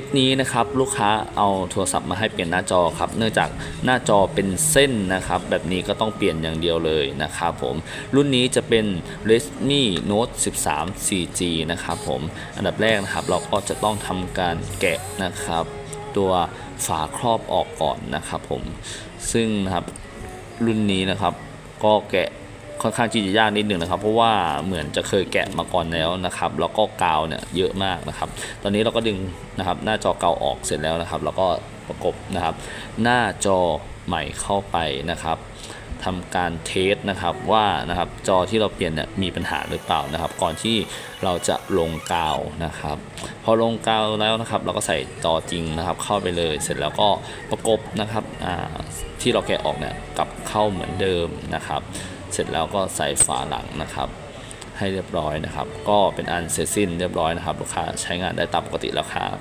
สนี้นะครับลูกค้าเอาโทรศัพท์มาให้เปลี่ยนหน้าจอครับ เนื่องจากหน้าจอเป็นเส้นนะครับ แบบนี้ก็ต้องเปลี่ยนอย่างเดียวเลยนะครับผม รุ่นนี้จะเป็น Redmi Note 13 4G นะครับผม อันดับแรกนะครับ เราก็จะต้องทำการแกะนะครับ ตัวฝาครอบออกก่อนนะครับผม ซึ่งนะครับรุ่นนี้นะครับก็แกะ ค่อนข้างที่จะยากนิดหนึ่งนะครับ เพราะว่าเหมือนจะเคยแกะมาก่อนแล้วนะครับ แล้วก็กาวเนี่ยเยอะมากนะครับ ตอนนี้เราก็ดึงนะครับหน้าจอก่าออกเสร็จแล้วนะครับ แล้วก็ประกบนะครับ หน้าจอใหม่เข้าไปนะครับทำการเทสนะครับว่านะครับจอที่เราเปลี่ยนเนี่ยมีปัญหาหรือเปล่านะครับ ก่อนที่เราจะลงกาวนะครับ พอลงกาวแล้วนะครับ เราก็ใส่จอจริงนะครับ เข้าไปเลยเสร็จแล้วก็ประกบนะครับที่เราแกะออกเนี่ยกลับเข้าเหมือนเดิมนะครับ เสร็จแล้วก็ใส่ฝาหลังนะครับ ให้เรียบร้อยนะครับ ก็เป็นอันเสร็จสิ้นเรียบร้อยนะครับ ลูกค้าใช้งานได้ตามปกติแล้วครับ